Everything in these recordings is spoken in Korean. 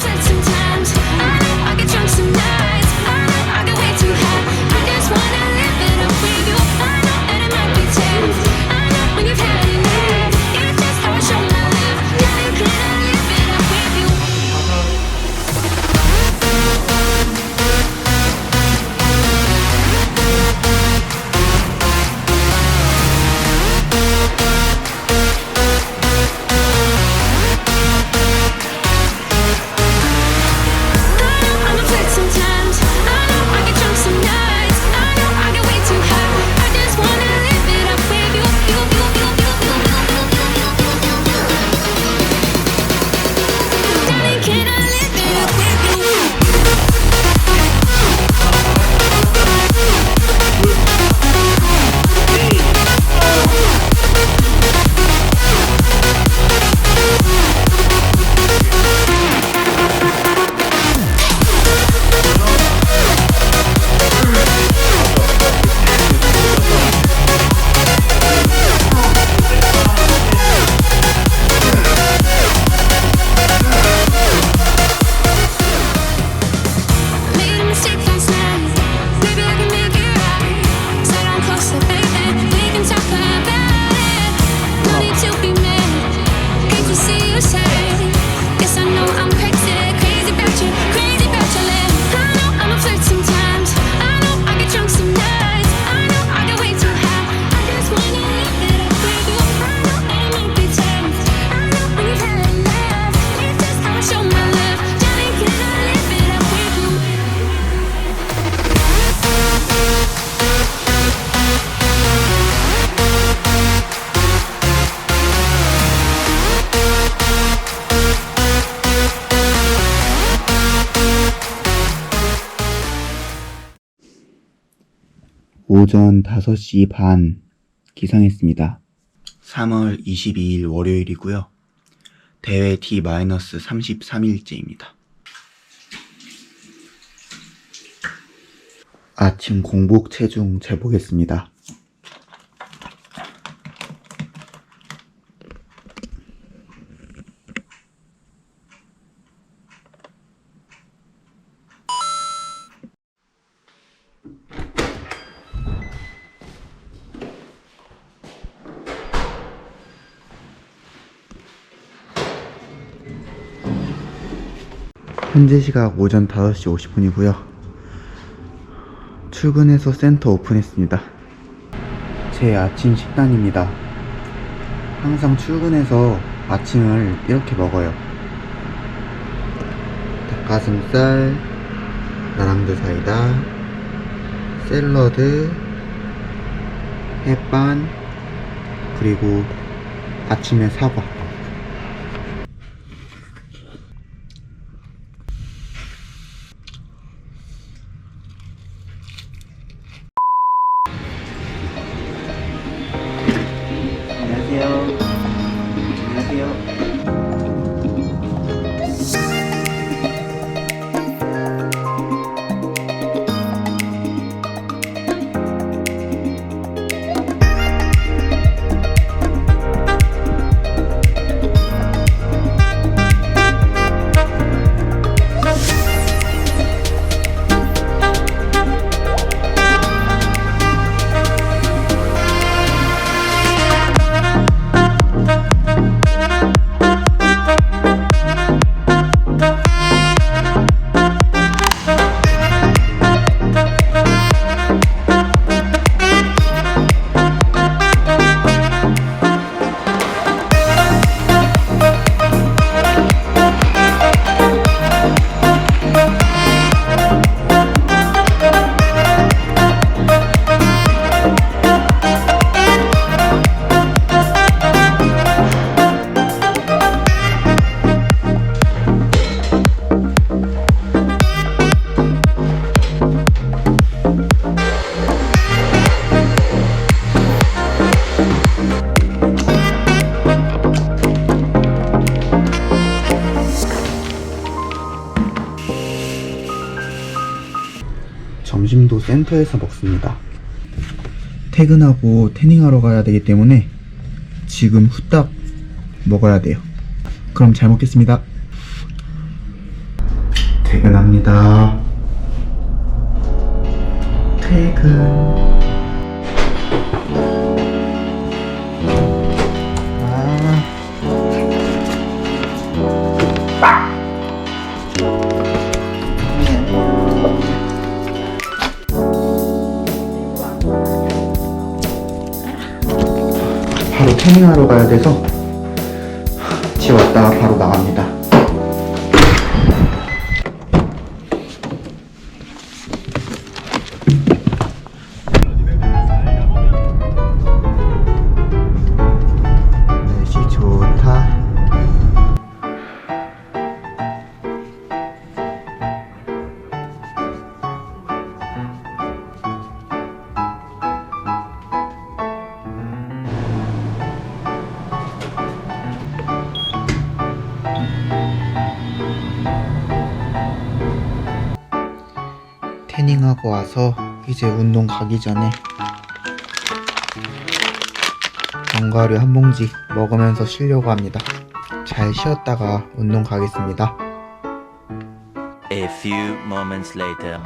sometimes. 오전 5시 반 기상했습니다. 3월 22일 월요일이고요. 대회 D-33일째입니다. 아침 공복 체중 재보겠습니다. 현재 시각 오전 5시 50분이고요. 출근해서 센터 오픈했습니다. 제 아침 식단입니다. 항상 출근해서 아침을 이렇게 먹어요. 닭가슴살, 나랑도 사이다, 샐러드, 햇반, 그리고 아침에 사과. 센터에서 먹습니다. 퇴근하고 태닝하러 가야 되기 때문에 지금 후딱 먹어야 돼요. 그럼 잘 먹겠습니다. 퇴근합니다. 퇴근. 태닝하러 가야 돼서 집 왔다가 바로 나갑니다. 태닝하고 와서 이제 운동 가기 전에 견과류 한 봉지 먹으면서 쉬려고 합니다. 잘 쉬었다가 운동 가겠습니다. A few moments later.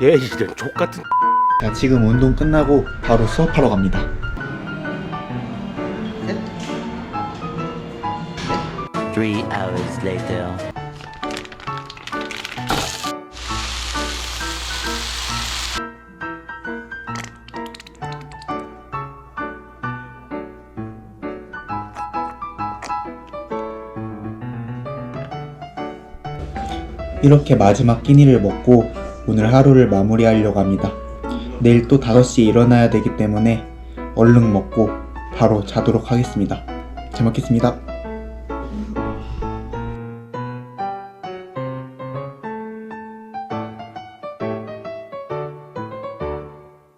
얘 진짜 족 같은 자, 지금 운동 끝나고 바로 수업하러 갑니다. Three hours later. 이렇게 마지막 끼니를 먹고 오늘 하루를 마무리하려고 합니다. 내일 또 5시에 일어나야 되기 때문에 얼른 먹고 바로 자도록 하겠습니다. 잘 먹겠습니다.